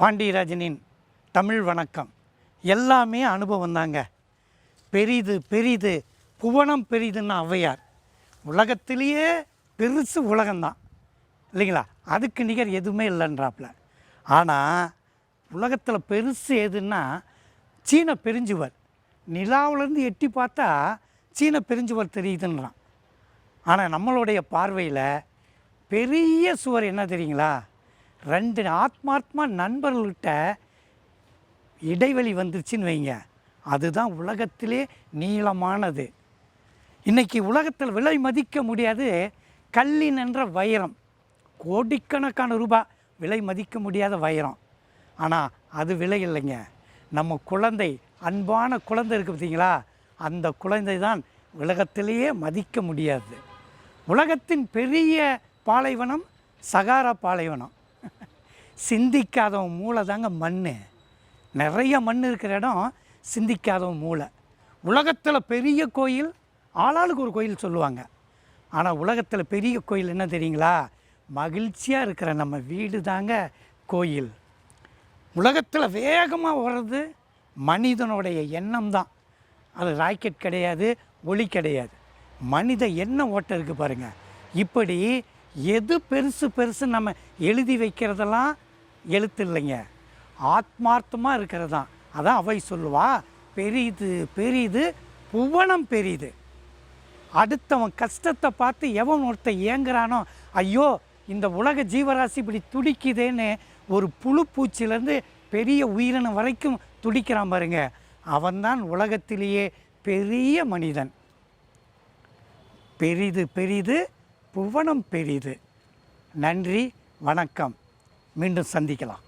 பாண்டியராஜனின் தமிழ் வணக்கம். எல்லாமே அனுபவம் தாங்க பெரிது பெரிது புவனம் பெரிதுன்னு ஔவையார். உலகத்திலேயே பெருசு உலகம்தான் இல்லைங்களா? அதுக்கு நிகர் எதுவுமே இல்லைன்றாப்புல. ஆனால் உலகத்தில் பெருசு எதுன்னா சீன பெருஞ்சுவர். நிலாவிலேருந்து எட்டி பார்த்தா சீன பெருஞ்சுவர் தெரியுதுன்றான். ஆனால் நம்மளுடைய பார்வையில் பெரிய சுவர் என்ன தெரியுங்களா? ரெண்டு ஆத்மாத்மா நண்பர்கள்கிட்ட இடைவெளி வந்துருச்சுன்னு வைங்க. அதுதான் உலகத்திலே நீளமானது. இன்றைக்கி உலகத்தில் விலை மதிக்க முடியாது. கல்லின் என்ற வைரம். கோடிக்கணக்கான ரூபாய் விலை மதிக்க முடியாத வைரம். ஆனால் அது விலை இல்லைங்க. நம்ம குழந்தை அன்பான குழந்தை இருக்குது பார்த்தீங்களா? அந்த குழந்தை தான் உலகத்திலேயே மதிக்க முடியாது. உலகத்தின் பெரிய பாலைவனம் சகாரா பாலைவனம். சிந்திக்காதவன் மூளை தாங்க மண் நிறைய மண் இருக்கிற இடம் சிந்திக்காதவன் மூளை. உலகத்தில் பெரிய கோயில் ஆளாளுக்கு ஒரு கோயில் சொல்லுவாங்க. ஆனால் உலகத்தில் பெரிய கோயில் என்ன தெரியுங்களா? மகிழ்ச்சியாக இருக்கிற நம்ம வீடு தாங்க கோயில். உலகத்தில் வேகமாக வர்றது மனிதனுடைய எண்ணம் தான். அது ராக்கெட் கிடையாது ஒளி கிடையாது. மனித எண்ணம் ஓட்டம் இருக்குது பாருங்கள் இப்படி எது பெருசு பெருசு நம்ம எழுதி வைக்கிறதெல்லாம் எழுத்து இல்லைங்க ஆத்மார்த்தமாக இருக்கிறது தான் அதான் அவை சொல்லுவா பெரியது பெரியது புவனம் பெரியது அடுத்தவன் கஷ்டத்தை பார்த்து எவன் ஒருத்தன் ஏங்குறானோ ஐயோ இந்த உலக ஜீவராசி இப்படி துடிக்குதேன்னு ஒரு புழு பூச்சிலேருந்து பெரிய உயிரினம் வரைக்கும் துடிக்கிறான் பாருங்க. அவன்தான் உலகத்திலேயே பெரிய மனிதன். பெரிது பெரிது புவனம் பெரிது. நன்றி வணக்கம். மீண்டும் சந்திக்கலாம்.